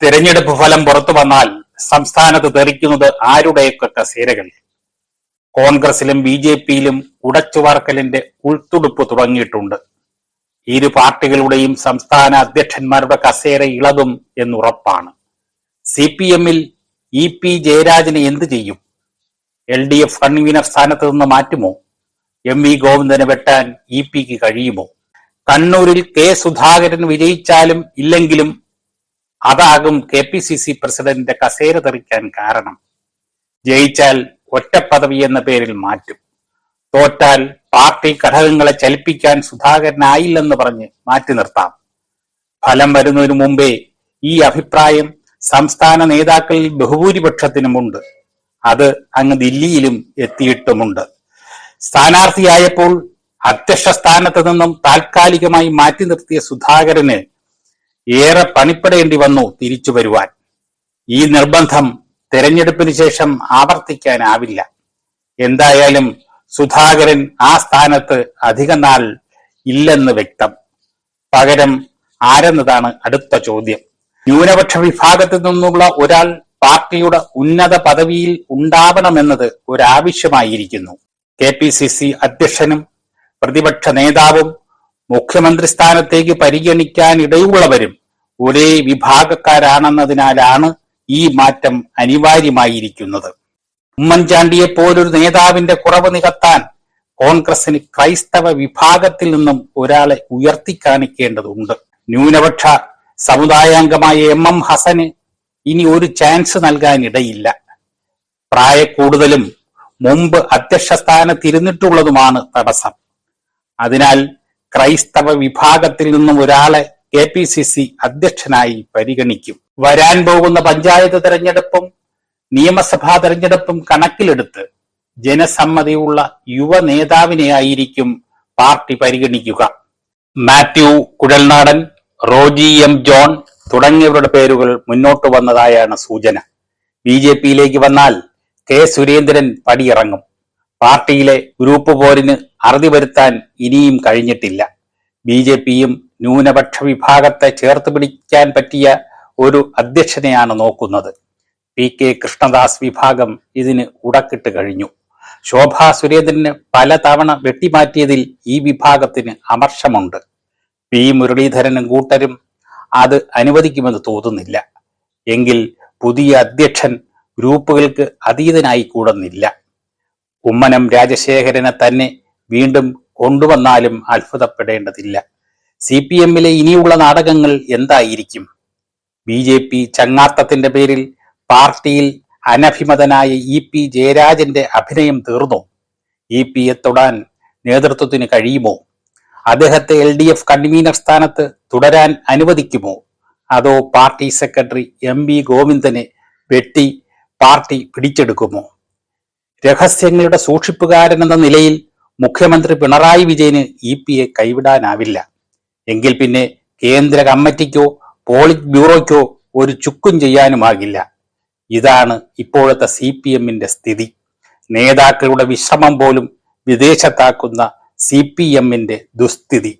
തിരഞ്ഞെടുപ്പ് ഫലം പുറത്തു വന്നാൽ സംസ്ഥാനത്ത് തെറിക്കുന്നത് ആരുടെയൊക്കെ കസേരകൾ കോൺഗ്രസിലും ബി ജെ പിയിലും ഉടച്ചുവാർക്കലിന്റെ ഉൾത്തുടുപ്പ് തുടങ്ങിയിട്ടുണ്ട്. ഇരു പാർട്ടികളുടെയും സംസ്ഥാന അധ്യക്ഷന്മാരുടെ കസേര ഇളകും എന്നുറപ്പാണ്. സി പി എമ്മിൽ ഇ പി ജയരാജന് എന്ത് ചെയ്യും? എൽ ഡി എഫ് കൺവീനർ സ്ഥാനത്ത് നിന്ന് മാറ്റുമോ? എം വി ഗോവിന്ദനെ വെട്ടാൻ ഇ പിക്ക് കഴിയുമോ? കണ്ണൂരിൽ കെ സുധാകരൻ വിജയിച്ചാലും ഇല്ലെങ്കിലും അതാകും കെ പി സി സി പ്രസിഡന്റിന്റെ കസേര തെറിക്കാൻ കാരണം. ജയിച്ചാൽ ഒറ്റപ്പദവി എന്ന പേരിൽ മാറ്റും. തോറ്റാൽ പാർട്ടി ഘടകങ്ങളെ ചലിപ്പിക്കാൻ സുധാകരനായില്ലെന്ന് പറഞ്ഞ് മാറ്റി നിർത്താം. ഫലം വരുന്നതിനു മുമ്പേ ഈ അഭിപ്രായം സംസ്ഥാന നേതാക്കളിൽ ബഹുഭൂരിപക്ഷത്തിനുമുണ്ട്. അത് അങ്ങ് ദില്ലിയിലും എത്തിയിട്ടുമുണ്ട്. സ്ഥാനാർത്ഥിയായപ്പോൾ അധ്യക്ഷ സ്ഥാനത്ത് നിന്നും താൽക്കാലികമായി മാറ്റി നിർത്തിയ സുധാകരന് ഏറെ പണിപ്പെടേണ്ടി വന്നു തിരിച്ചു വരുവാൻ. ഈ നിർബന്ധം തെരഞ്ഞെടുപ്പിന് ശേഷം ആവർത്തിക്കാനാവില്ല. എന്തായാലും സുധാകരൻ ആ സ്ഥാനത്ത് അധിക നാൾ ഇല്ലെന്ന് വ്യക്തം. പകരം ആരെന്നതാണ് അടുത്ത ചോദ്യം. ന്യൂനപക്ഷ വിഭാഗത്തിൽ നിന്നുള്ള ഒരാൾ പാർട്ടിയുടെ ഉന്നത പദവിയിൽ ഉണ്ടാവണമെന്നത് ഒരാവശ്യമായിരിക്കുന്നു. കെ പി സി സി അധ്യക്ഷനും പ്രതിപക്ഷ നേതാവും മുഖ്യമന്ത്രി സ്ഥാനത്തേക്ക് പരിഗണിക്കാൻ ഇടയുള്ളവരും ഒരേ വിഭാഗക്കാരാണെന്നതിനാലാണ് ഈ മാറ്റം അനിവാര്യമായിരിക്കുന്നത്. ഉമ്മൻചാണ്ടിയെ പോലൊരു നേതാവിന്റെ കുറവ് നികത്താൻ കോൺഗ്രസിന് ക്രൈസ്തവ വിഭാഗത്തിൽ നിന്നും ഒരാളെ ഉയർത്തിക്കാണിക്കേണ്ടതുണ്ട്. ന്യൂനപക്ഷ സമുദായാംഗമായ എം എം ഹസന് ഇനി ഒരു ചാൻസ് നൽകാനിടയില്ല. പ്രായക്കൂടുതലും മുമ്പ് അധ്യക്ഷ സ്ഥാനത്തിരുന്നിട്ടുള്ളതുമാണ് തടസ്സം. അതിനാൽ ക്രൈസ്തവ വിഭാഗത്തിൽ നിന്നും ഒരാളെ കെ പി സി സി അധ്യക്ഷനായി പരിഗണിക്കും. വരാൻ പോകുന്ന പഞ്ചായത്ത് തെരഞ്ഞെടുപ്പും നിയമസഭാ തെരഞ്ഞെടുപ്പും കണക്കിലെടുത്ത് ജനസമ്മതിയുള്ള യുവ നേതാവിനെയായിരിക്കും പാർട്ടി പരിഗണിക്കുക. മാത്യു കുഴൽനാടൻ റോജി എം ജോൺ തുടങ്ങിയവരുടെ പേരുകൾ മുന്നോട്ട് വന്നതായാണ് സൂചന. ബി ജെ പിയിലേക്ക് വന്നാൽ കെ സുരേന്ദ്രൻ പടിയിറങ്ങും. പാർട്ടിയിലെ ഗ്രൂപ്പ് പോരിന് അറുതി വരുത്താൻ ഇനിയും കഴിഞ്ഞിട്ടില്ല. ബി ജെ പിയും ന്യൂനപക്ഷ വിഭാഗത്തെ ചേർത്ത് പിടിക്കാൻ പറ്റിയ ഒരു അധ്യക്ഷനെയാണ് നോക്കുന്നത്. പി കെ കൃഷ്ണദാസ് വിഭാഗം ഇതിന് ഉടക്കിട്ട് കഴിഞ്ഞു. ശോഭാ സുരേന്ദ്രന് പലതവണ വെട്ടിമാറ്റിയതിൽ ഈ വിഭാഗത്തിന് അമർഷമുണ്ട്. പി മുരളീധരനും കൂട്ടരും അത് അനുവദിക്കുമെന്ന് തോന്നുന്നില്ല. എങ്കിൽ പുതിയ അധ്യക്ഷൻ ഗ്രൂപ്പുകൾക്ക് അതീതനായി കൂടുന്നില്ല. കുമ്മനം രാജശേഖരനെ തന്നെ വീണ്ടും കൊണ്ടുവന്നാലും അത്ഭുതപ്പെടേണ്ടതില്ല. സി പി എമ്മിലെ ഇനിയുള്ള നാടകങ്ങൾ എന്തായിരിക്കും? ബി ജെ പി ചങ്ങാത്തത്തിന്റെ പേരിൽ പാർട്ടിയിൽ അനഭിമതനായ ഇ പി ജയരാജന്റെ അഭിനയം തീർന്നു? ഇ പിയെ തൊടാൻ നേതൃത്വത്തിന് കഴിയുമോ? അദ്ദേഹത്തെ എൽ ഡി എഫ് കൺവീനർ സ്ഥാനത്ത് തുടരാൻ അനുവദിക്കുമോ? അതോ പാർട്ടി സെക്രട്ടറി എം വി ഗോവിന്ദനെ വെട്ടി പാർട്ടി പിടിച്ചെടുക്കുമോ? രഹസ്യങ്ങളുടെ സൂക്ഷിപ്പുകാരൻ എന്ന നിലയിൽ മുഖ്യമന്ത്രി പിണറായി വിജയന് ഇ പി എ കൈവിടാനാവില്ല. എങ്കിൽ പിന്നെ കേന്ദ്ര കമ്മിറ്റിക്കോ പോളിറ്റ് ബ്യൂറോയ്ക്കോ ഒരു ചുക്കും ചെയ്യാനുമാകില്ല. ഇതാണ് ഇപ്പോഴത്തെ സി പി എമ്മിന്റെ സ്ഥിതി. നേതാക്കളുടെ വിശ്രമം പോലും വിദേശത്താക്കുന്ന സി പി എമ്മിന്റെ ദുസ്ഥിതി.